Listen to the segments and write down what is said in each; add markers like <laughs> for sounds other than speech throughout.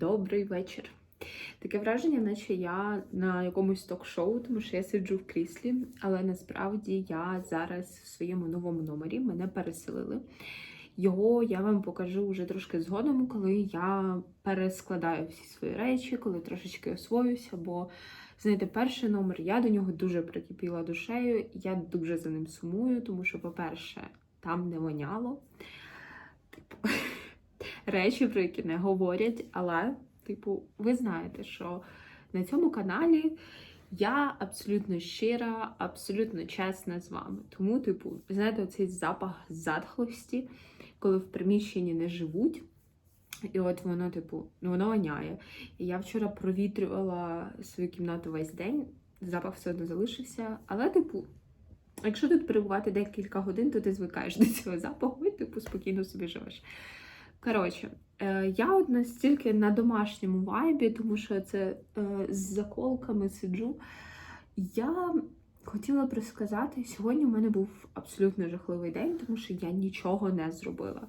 Добрий вечір. Таке враження, наче я на якомусь ток-шоу, тому що я сиджу в кріслі, але насправді я зараз в своєму новому номері мене переселили. Його я вам покажу вже трошки згодом, коли я перескладаю всі свої речі, коли трошечки освоюся. Бо, знаєте, перший номер я до нього дуже прикипіла душею. Я дуже за ним сумую, тому що, по-перше, там не воняло. Типу, <laughs> речі, про які не говорять, але, типу, ви знаєте, що на цьому каналі я абсолютно щира, абсолютно чесна з вами. Тому, типу, знаєте, оцей запах затхлості, коли в приміщенні не живуть. І от воно, типу, ну воно воняє. І я вчора провітрювала свою кімнату весь день, запах все одно залишився. Але, типу, якщо тут перебувати декілька годин, то ти звикаєш до цього запаху і, типу, спокійно собі живеш. Коротше, е, я от настільки на домашньому вайбі, тому що це е, з заколками сиджу. Я хотіла б розказати, сьогодні в мене був абсолютно жахливий день, тому що я нічого не зробила.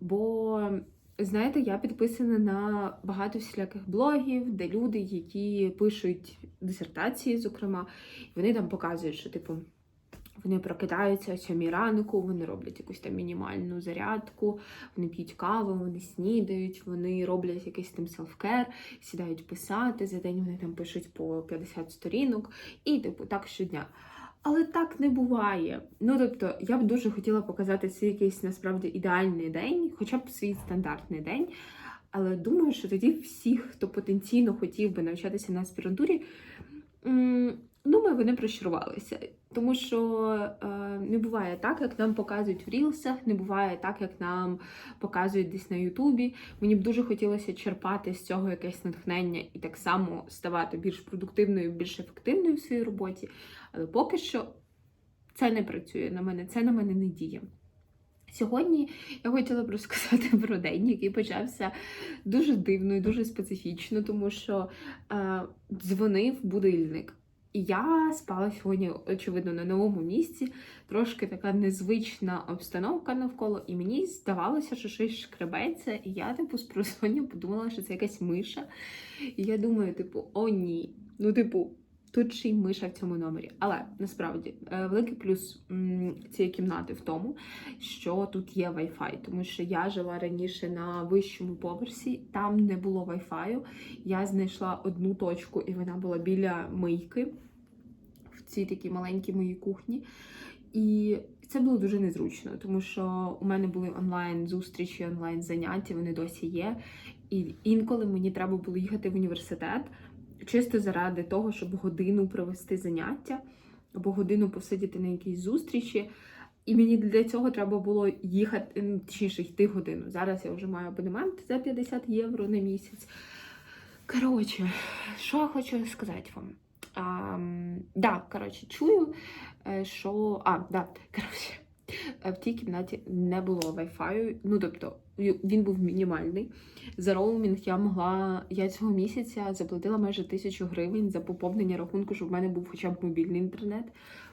Бо, знаєте, я підписана на багато всіляких блогів, де люди, які пишуть дисертації, зокрема, і вони там показують, що, типу, вони прокидаються о сьомій ранку, вони роблять якусь там мінімальну зарядку, вони п'ють каву, вони снідають, вони роблять якийсь там селфкер, сідають писати. За день вони там пишуть по 50 сторінок, і типу так щодня. Але так не буває. Ну тобто, я б дуже хотіла показати свій якийсь насправді ідеальний день, хоча б свій стандартний день. Але думаю, що тоді всі, хто потенційно хотів би навчатися на аспірантурі, думаю, вони прощурувалися. Тому що е, не буває так, як нам показують в рілсах, не буває так, як нам показують десь на Ютубі. Мені б дуже хотілося черпати з цього якесь натхнення і так само ставати більш продуктивною, більш ефективною в своїй роботі. Але поки що це не працює на мене, це на мене не діє. Сьогодні я хотіла б розказати <laughs> про день, який почався дуже дивно і дуже специфічно, тому що е, дзвонив будильник. Я спала сьогодні, очевидно, на новому місці. Трошки така незвична обстановка навколо, і мені здавалося, що щось шкребеться. І я, типу, з просоння <laughs> подумала, що це якась миша. І я думаю, типу, о, ні. Ну, типу, тут ще й миша в цьому номері. Але насправді е, великий плюс цієї кімнати в тому, що тут є Wi-Fi, тому що я жила раніше на вищому поверсі, там не було Wi-Fi. Я знайшла одну точку, і вона була біля мийки в цій такій маленькій моїй кухні. І це було дуже незручно, тому що у мене були онлайн зустрічі, онлайн заняття, вони досі є. І інколи мені треба було їхати в університет чисто заради того, щоб годину провести заняття або годину посидіти на якійсь зустрічі. І мені для цього треба було їхати, точніше, йти годину. Зараз я вже маю абонемент за 50 євро на місяць. Коротше, що я хочу сказати вам? А, да, коротше, чую, е, що. А, да, коротше, в тій кімнаті не було Wi-Fi. Ну, тобто, він був мінімальний. За роумінг я могла. Я цього місяця заплатила майже тисячу гривень за поповнення рахунку, щоб в мене був хоча б мобільний інтернет.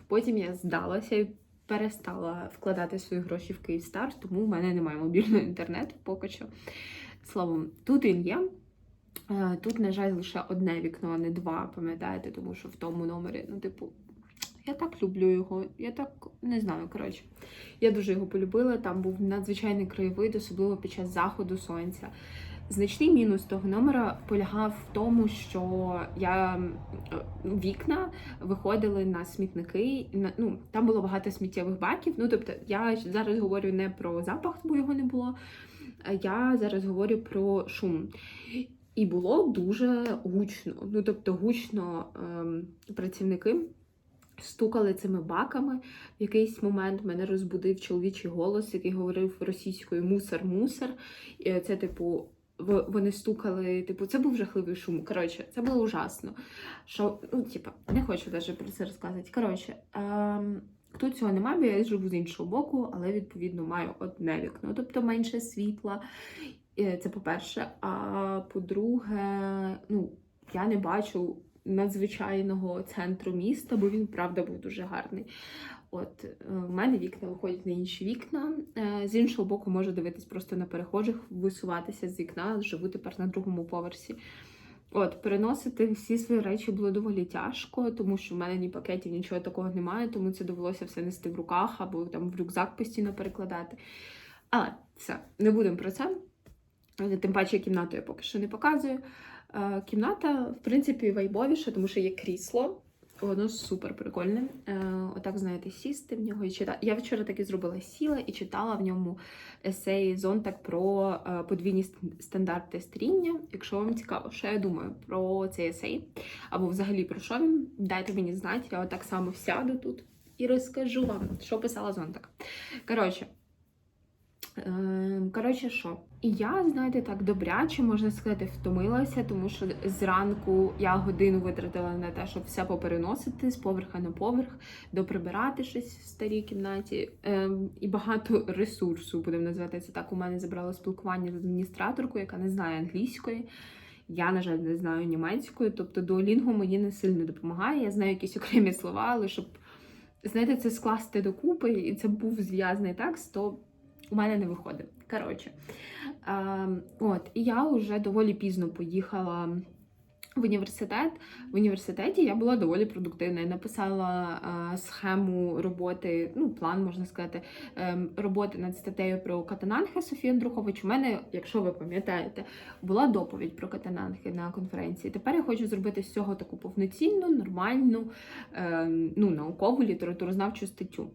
Потім я здалася і перестала вкладати свої гроші в Київстар, тому в мене немає мобільного інтернету поки що. Словом, тут він є. Е, Тут, на жаль, лише одне вікно, а не два, пам'ятаєте, тому що в тому номері, ну, типу, я так люблю його. Я так не знаю, коротше. Я дуже його полюбила. Там був надзвичайний краєвид, особливо під час заходу сонця. Значний мінус того номера полягав в тому, що я е, вікна виходили на смітники. Ну, там було багато сміттєвих баків. Ну, тобто, я зараз говорю не про запах, бо його не було. а Я зараз говорю про шум. І було дуже гучно. Ну, тобто, гучно ем, працівники стукали цими баками. В якийсь момент мене розбудив чоловічий голос, який говорив російською мусор, мусор. І це, типу, вони стукали, типу, це був жахливий шум. Коротше, це було ужасно. Що, ну, типу, не хочу навіть про це розказувати. Коротше, ем, тут цього немає, бо я живу з іншого боку, але відповідно маю одне вікно, тобто менше світла. Це по-перше. А по-друге, ну, я не бачу надзвичайного центру міста, бо він, правда, був дуже гарний. От е, в мене вікна виходять на інші вікна. Е, З іншого боку, можу дивитись просто на перехожих, висуватися з вікна, живу тепер на другому поверсі. От, переносити всі свої речі було доволі тяжко, тому що в мене ні пакетів, нічого такого немає, тому це довелося все нести в руках або там в рюкзак постійно перекладати. Але все, не будемо про це. Тим паче кімнату я поки що не показую. Е, Кімната, в принципі, вайбовіша, тому що є крісло. Воно супер прикольне. Е, отак, знаєте, сісти в нього і читати. Я вчора так і зробила сіла і читала в ньому есей Зонтак про е, подвійні стандарти старіння. Якщо вам цікаво, що я думаю про цей есей, або взагалі про що він, дайте мені знати. Я отак само сяду тут і розкажу вам, що писала Зонтак. Коротше. Ем, Коротше, що? І я, знаєте, так добряче, можна сказати, втомилася, тому що зранку я годину витратила на те, щоб все попереносити з поверха на поверх, доприбирати щось в старій кімнаті. Ем, і багато ресурсу, будемо називати це так. У мене забрало спілкування з адміністраторкою, яка не знає англійської. Я, на жаль, не знаю німецької, тобто Duolingo мені не сильно допомагає. Я знаю якісь окремі слова, але щоб, знаєте, це скласти докупи, і це був зв'язаний текст, то у мене не виходить. Коротше, а, от, і я вже доволі пізно поїхала в університет. В університеті я була доволі продуктивна. Я написала а, схему роботи, ну, план, можна сказати, ем, роботи над статтею про Катананхе Софії Андрухович. У мене, якщо ви пам'ятаєте, була доповідь про Катананхи на конференції. Тепер я хочу зробити з цього таку повноцінну, нормальну, ем, ну, наукову літературознавчу статтю.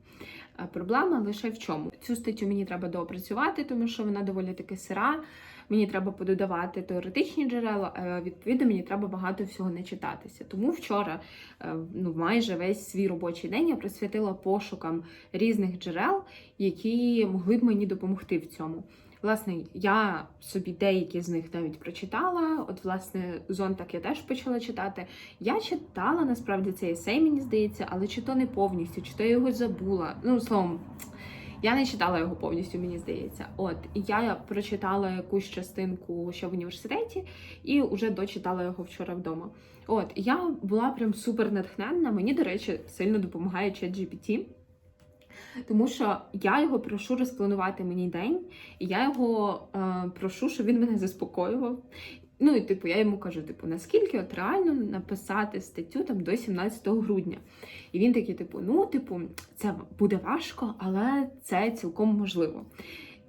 Е, Проблема лише в чому? Цю статтю мені треба доопрацювати, тому що вона доволі таки сира. Мені треба пододавати теоретичні джерела, відповідно мені треба багато всього не читатися. Тому вчора, е, ну майже весь свій робочий день я присвятила пошукам різних джерел, які могли б мені допомогти в цьому. Власне, я собі деякі з них навіть прочитала. От, власне, зонтак я теж почала читати. Я читала насправді цей есей, мені здається, але чи то не повністю, чи то я його забула. Ну, словом, я не читала його повністю, мені здається. От, і я прочитала якусь частинку ще в університеті і вже дочитала його вчора вдома. От, я була прям супер натхненна. Мені, до речі, сильно допомагає ChatGPT. Тому що я його прошу розпланувати мені день, і я його е, прошу, щоб він мене заспокоював. Ну і типу, я йому кажу, типу, наскільки от реально написати статтю там до 17 грудня. І він такий, типу, ну, типу, це буде важко, але це цілком можливо.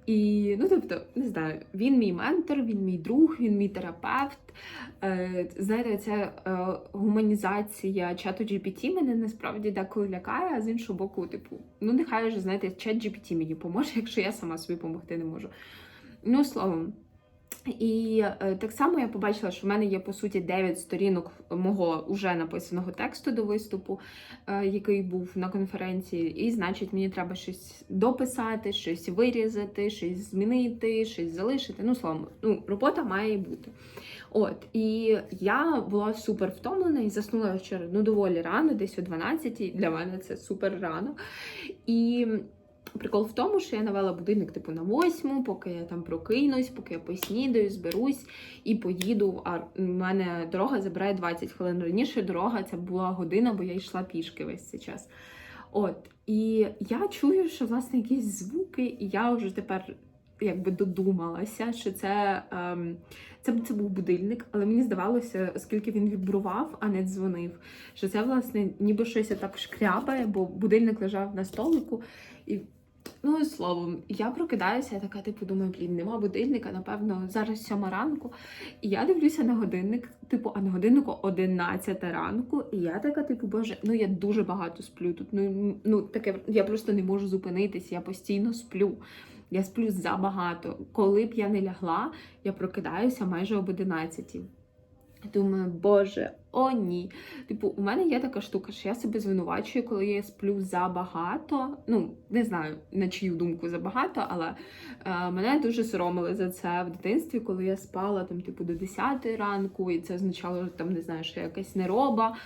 І ну, тобто, не знаю, він мій ментор, він мій друг, він мій терапевт. Е, знаєте, ця е, гуманізація чату GPT мене насправді деколи лякає, а з іншого боку, типу, ну нехай вже знаєте, чат GPT мені поможе, <laughs> якщо я сама собі допомогти не можу. Ну, словом. І е, так само я побачила, що в мене є по суті 9 сторінок мого уже написаного тексту до виступу, е, який був на конференції. І значить, мені треба щось дописати, щось вирізати, щось змінити, щось залишити. Ну, словом, ну, робота має бути. От, і я була супер втомлена і заснула вчора ну, доволі рано, десь о 12 Для мене це супер рано. І Прикол в тому, що я навела будильник типу на восьму, поки я там прокинусь, поки я поснідаю, зберусь і поїду. А в мене дорога забирає 20 хвилин. Раніше дорога це була година, бо я йшла пішки весь цей час. От, і я чую, що власне якісь звуки, і я вже тепер якби додумалася, що це, ем, це, це був будильник, але мені здавалося, оскільки він вібрував, а не дзвонив, що це, власне, ніби щось так шкрябає, бо будильник лежав на столику. І Ну, і словом, я прокидаюся, я така, типу, думаю, блін, нема будильника, напевно, зараз сьома ранку. І я дивлюся на годинник, типу, а на годиннику 11 ранку. І я така, типу, боже, ну я дуже багато сплю тут. Ну, ну таке, я просто не можу зупинитись, я постійно сплю. Я сплю забагато. Коли б я не лягла, я прокидаюся майже об 11. Думаю, боже, о, ні. Типу, у мене є така штука, що я себе звинувачую, коли я сплю забагато. Ну, не знаю на чию думку забагато, але е, мене дуже соромили за це в дитинстві, коли я спала там, типу, до 10 ранку, і це означало, там, не знаю, що я якась нероба,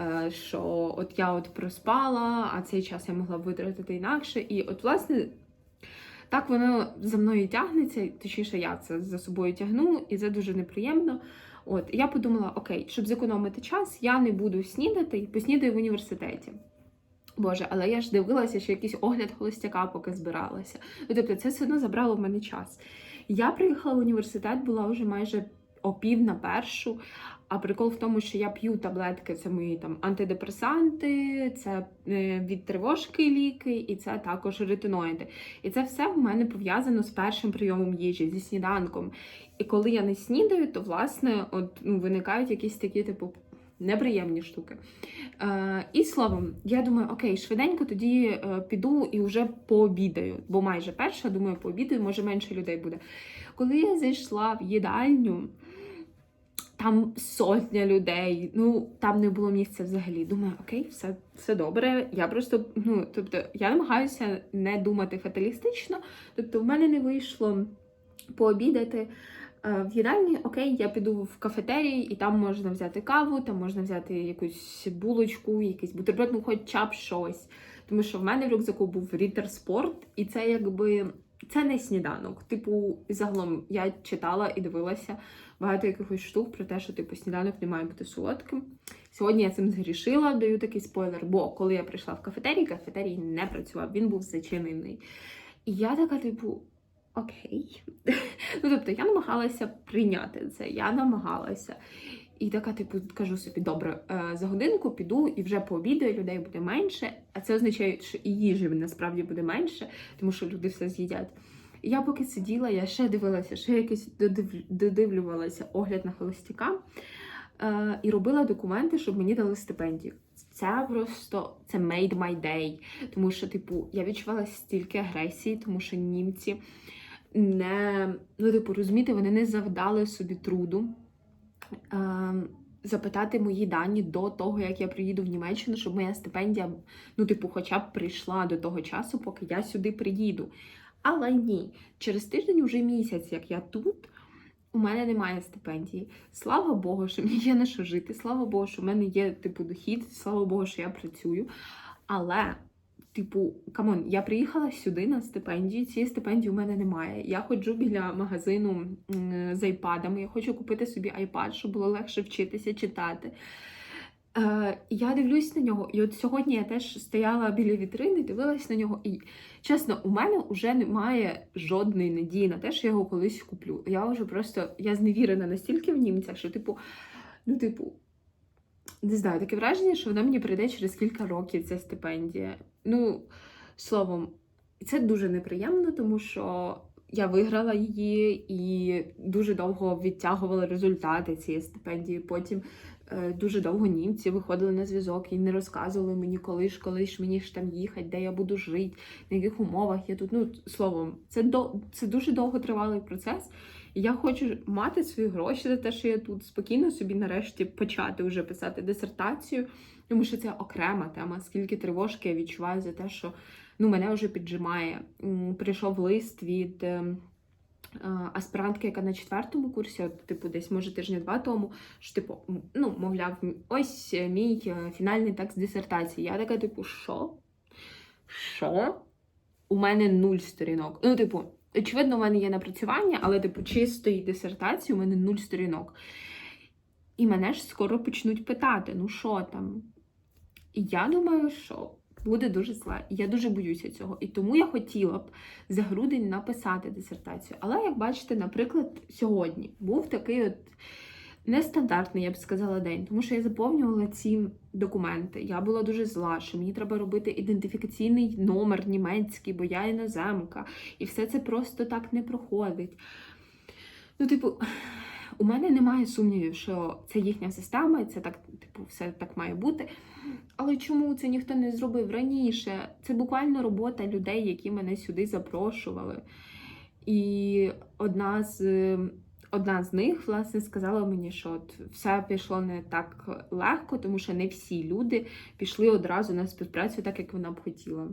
е, що от я от проспала, а цей час я могла витратити інакше. І от, власне. Так воно за мною тягнеться, точніше, я це за собою тягну, і це дуже неприємно. От я подумала: окей, щоб зекономити час, я не буду снідати і поснідаю в університеті. Боже, але я ж дивилася, що якийсь огляд холостяка поки збиралася. Ну, тобто, це все одно забрало в мене час. Я приїхала в університет, була вже майже о пів на першу. А прикол в тому, що я п'ю таблетки, це мої там антидепресанти, це е, від тривожки ліки, і це також ретиноїди. І це все в мене пов'язано з першим прийомом їжі, зі сніданком. І коли я не снідаю, то власне от, ну, виникають якісь такі, типу, неприємні штуки. Е, і словом, я думаю, окей, швиденько тоді е, піду і вже пообідаю, бо майже перша, думаю, пообідаю, може менше людей буде. Коли я зайшла в їдальню, там сотня людей, ну там не було місця взагалі. Думаю, окей, все, все добре. Я просто, ну тобто, я намагаюся не думати фаталістично. Тобто, в мене не вийшло пообідати. Е, В їдальні, окей, я піду в кафетерій, і там можна взяти каву, там можна взяти якусь булочку, якийсь бутерброд, ну хоча б щось. Тому що в мене в рюкзаку був Рітер Спорт, і це якби це не сніданок. Типу, загалом я читала і дивилася багато якихось штук про те, що типу сніданок не має бути солодким. Сьогодні я цим згрішила, даю такий спойлер, бо коли я прийшла в кафетерій, кафетерій не працював, він був зачинений. І я така, типу, окей. <laughs> Ну, тобто, я намагалася прийняти це, я намагалася. І така, типу, кажу собі, добре, е, за годинку піду і вже пообідаю, людей буде менше. А це означає, що і їжі насправді буде менше, тому що люди все з'їдять. І я поки сиділа, я ще дивилася, ще якось додив- додивлювалася огляд на холостяка е, і робила документи, щоб мені дали стипендію. Це просто це made my day. Тому що, типу, я відчувала стільки агресії, тому що німці не, ну, типу, розумієте, вони не завдали собі труду запитати мої дані до того, як я приїду в Німеччину, щоб моя стипендія, ну, типу, хоча б прийшла до того часу, поки я сюди приїду. Але ні, через тиждень, уже місяць, як я тут, у мене немає стипендії. Слава Богу, що мені є на що жити. Слава Богу, що в мене є типу дохід. Слава Богу, що я працюю. Але, типу, камон, я приїхала сюди на стипендію. Цієї стипендії у мене немає. Я ходжу біля магазину з айпадами. Я хочу купити собі айпад, щоб було легше вчитися читати. Е, я дивлюсь на нього, і от сьогодні я теж стояла біля вітрини, дивилась на нього, і чесно, у мене вже немає жодної надії на те, що я його колись куплю. Я вже просто я зневірена настільки в німцях, що, типу, ну, типу, не знаю, таке враження, що вона мені прийде через кілька років ця стипендія. Ну, словом, це дуже неприємно, тому що я виграла її і дуже довго відтягувала результати цієї стипендії. Потім е, дуже довго німці виходили на зв'язок і не розказували мені, коли ж, коли ж мені ж там їхати, де я буду жити, на яких умовах я тут. Ну, словом, це до це дуже довготривалий процес. І я хочу мати свої гроші за те, що я тут спокійно собі нарешті почати вже писати дисертацію, тому що це окрема тема. Скільки тривожки я відчуваю за те, що ну, мене вже піджимає. Прийшов лист від. ем, е, Аспірантки, яка на четвертому курсі, от, типу, десь може тижня-два тому, що типу, ну, мовляв, ось е, мій е, фінальний текст дисертації. Я така, типу, що? Що? У мене нуль сторінок. Ну, типу, очевидно, у мене є напрацювання, але, типу, чистої дисертації у мене нуль сторінок. І мене ж скоро почнуть питати: ну що там? І я думаю, що буде дуже зле. Я дуже боюся цього. І тому я хотіла б за грудень написати дисертацію. Але, як бачите, наприклад, сьогодні був такий от нестандартний, я б сказала, день, тому що я заповнювала ці документи. Я була дуже зла, що мені треба робити ідентифікаційний номер німецький, бо я іноземка, і все це просто так не проходить. Ну, типу, у мене немає сумнівів, що це їхня система, і це так, типу, все так має бути. Але чому це ніхто не зробив раніше? Це буквально робота людей, які мене сюди запрошували. І одна з, одна з них, власне, сказала мені, що от все пішло не так легко, тому що не всі люди пішли одразу на співпрацю, так як вона б хотіла.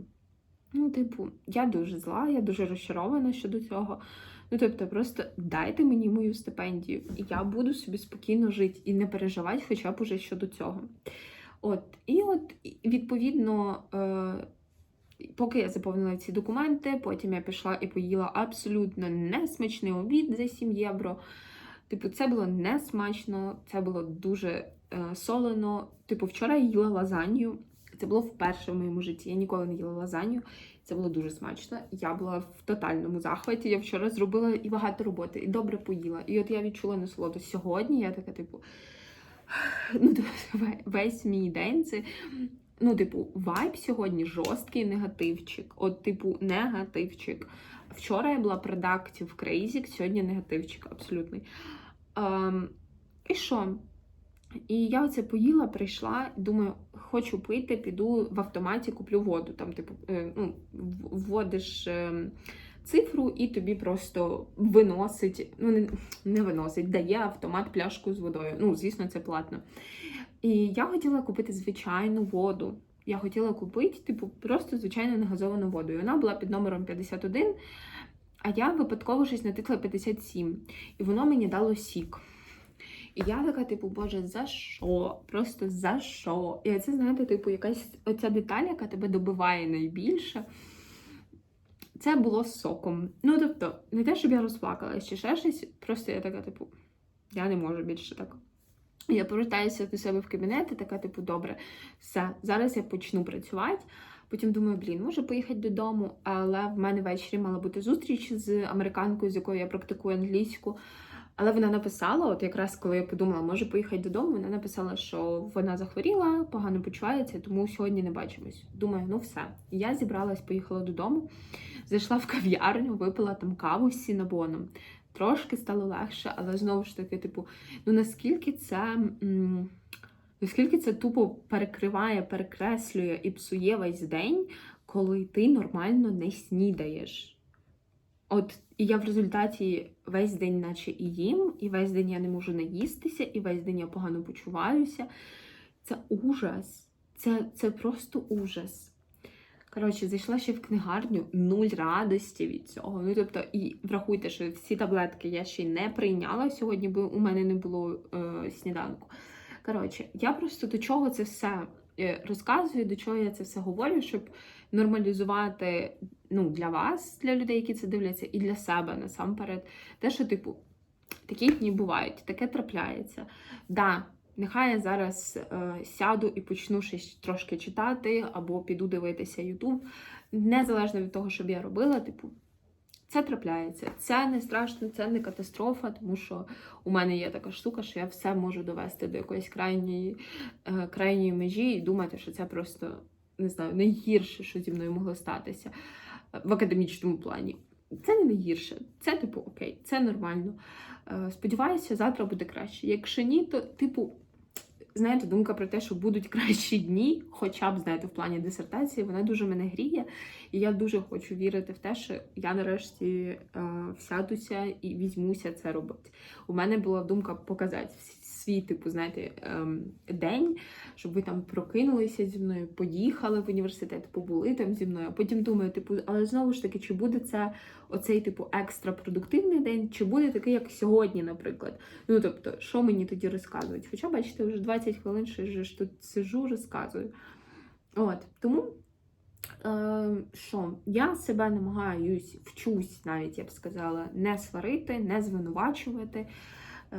Ну, типу, я дуже зла, я дуже розчарована щодо цього. Ну, тобто, просто дайте мені мою стипендію, і я буду собі спокійно жити і не переживати хоча б уже щодо цього. От, і от, відповідно, е, поки я заповнила ці документи, потім я пішла і поїла абсолютно несмачний обід за 7 євро. Типу, це було несмачно, це було дуже е, солено. Типу, вчора я їла лазанью Це було вперше в моєму житті. Я ніколи не їла лазанью. Це було дуже смачно. Я була в тотальному захваті. Я вчора зробила і багато роботи, і добре поїла. І от я відчула насолоду. Сьогодні я така, типу, <laughs> ну, весь мій день це. Ну, типу, вайб сьогодні жорсткий негативчик. От, типу, негативчик. Вчора я була продактів Crazy, сьогодні негативчик абсолютний. Ем, і що? І я оце поїла, прийшла, думаю, хочу пити, піду в автоматі, куплю воду. Там, типу, е, ну, вводиш е, цифру і тобі просто виносить, ну не, не виносить, дає автомат пляшку з водою. Ну, звісно, це платно. І я хотіла купити звичайну воду. Я хотіла купити, типу, просто звичайну негазовану воду. І вона була під номером 51, а я випадково щось натикла 57. І воно мені дало сік. І я така, типу, боже, за що? Просто за що? І це, знаєте, типу, якась оця деталь, яка тебе добиває найбільше. Це було соком. Ну, тобто, не те, щоб я розплакалась чи ще щось, просто я така, типу, я не можу більше так. Я повертаюся до себе в кабінет і така, типу, добре, все, зараз я почну працювати. Потім думаю, блін, може поїхати додому, але в мене ввечері мала бути зустріч з американкою, з якою я практикую англійську. Але вона написала, от якраз коли я подумала, може поїхати додому, вона написала, що вона захворіла, погано почувається, тому сьогодні не бачимось. Думаю, ну все. Я зібралась, поїхала додому, зайшла в кав'ярню, випила там каву з сінабоном. Трошки стало легше, але знову ж таки, типу, ну наскільки це. м, Наскільки це тупо перекриває, перекреслює і псує весь день, коли ти нормально не снідаєш. От і я в результаті весь день, наче і їм, і весь день я не можу наїстися, і весь день я погано почуваюся. Це ужас. Це, це просто ужас. Коротше, зайшла ще в книгарню, нуль радості від цього. Ну, тобто, і врахуйте, що всі таблетки я ще не прийняла сьогодні, бо у мене не було е, сніданку. Коротше, я просто до чого це все е, розказую, до чого я це все говорю, щоб нормалізувати ну, для вас, для людей, які це дивляться, і для себе насамперед. Те, що, типу, такі дні бувають, таке трапляється. Да, нехай я зараз е, сяду і почну щось трошки читати, або піду дивитися Ютуб. Незалежно від того, що б я робила, типу, це трапляється. Це не страшно, це не катастрофа, тому що у мене є така штука, що я все можу довести до якоїсь крайньої, е, крайньої межі і думати, що це просто не знаю, найгірше, що зі мною могло статися е, в академічному плані. Це не найгірше, це типу окей, це нормально. Е, Сподіваюся, завтра буде краще. Якщо ні, то типу. Знаєте, думка про те, що будуть кращі дні, хоча б знаєте, в плані дисертації, вона дуже мене гріє, і я дуже хочу вірити в те, що я нарешті е, всядуся і візьмуся це робити. У мене була думка показати всі- свій, типу, знаєте, ем, день, щоб ви там прокинулися зі мною, поїхали в університет, побули там зі мною. А потім думаю, типу, але знову ж таки, чи буде це оцей типу екстра продуктивний день, чи буде такий, як сьогодні, наприклад. Ну тобто, що мені тоді розказують? Хоча, бачите, вже 20 хвилин, що ж тут сижу, розказую. От тому. Е, що я себе намагаюсь, вчусь навіть, я б сказала, не сварити, не звинувачувати,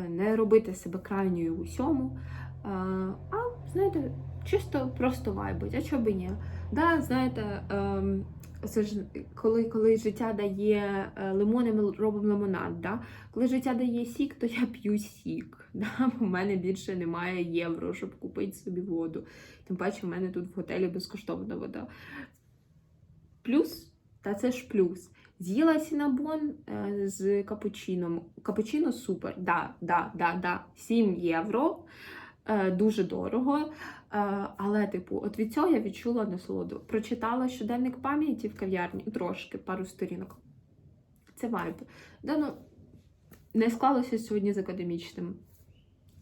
не робити себе крайньою в усьому. Е, а, знаєте, чисто просто вайбить, а чого б і ні. Да, знаєте, ем, це ж коли, коли життя дає е, лимони, ми робимо лимонад. Да? Коли життя дає сік, то я п'ю сік. <laughs> Да? У мене більше немає євро, щоб купити собі воду. Тим паче, в мене тут в готелі безкоштовна вода. Плюс, та це ж плюс. З'їла сінабон е, з капучином. Капучино супер. Да, да, да, да. 7 євро. Е, дуже дорого. Е, але, типу, от від цього я відчула насолоду. Прочитала щоденник пам'яті в кав'ярні, трошки, пару сторінок. Це вайб. Да, ну, не склалося сьогодні з академічним.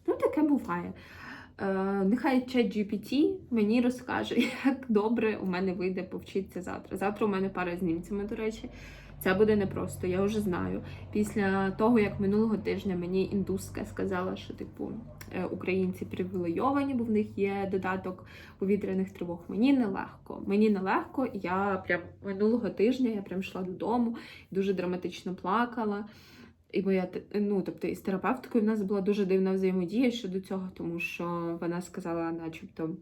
Ну, таке буває. Нехай чат GPT мені розкаже, <laughs> як добре у мене вийде повчитися завтра. Завтра у мене пара з німцями, до речі. Це буде непросто, я вже знаю. Після того, як минулого тижня мені індуска сказала, що типу е, українці привілейовані, бо в них є додаток повітряних тривог. Мені нелегко. Мені нелегко. Я прям минулого тижня я прям йшла додому, дуже драматично плакала. І моя ну, тобто із терапевткою в нас була дуже дивна взаємодія щодо цього, тому що вона сказала, начебто,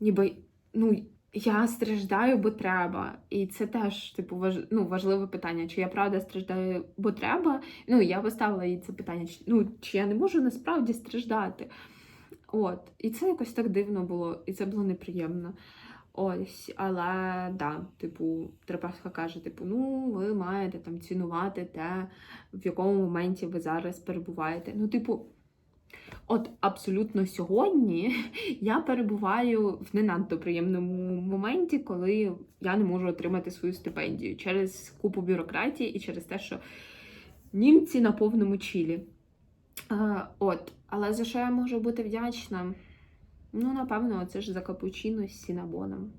ніби ну, я страждаю, бо треба. І це теж типу важ... ну, важливе питання. Чи я правда страждаю, бо треба? Ну, я поставила їй це питання, чи, ну, чи я не можу насправді страждати. От, і це якось так дивно було, і це було неприємно. Ось, але да, типу, терапевтка каже: типу, ну, ви маєте там цінувати те, в якому моменті ви зараз перебуваєте. Ну, типу, от абсолютно сьогодні <laughs> я перебуваю в не надто приємному моменті, коли я не можу отримати свою стипендію через купу бюрократії і через те, що німці на повному чілі. Е, от, але за що я можу бути вдячна? Ну, напевно, це ж за капучино з сінабоном.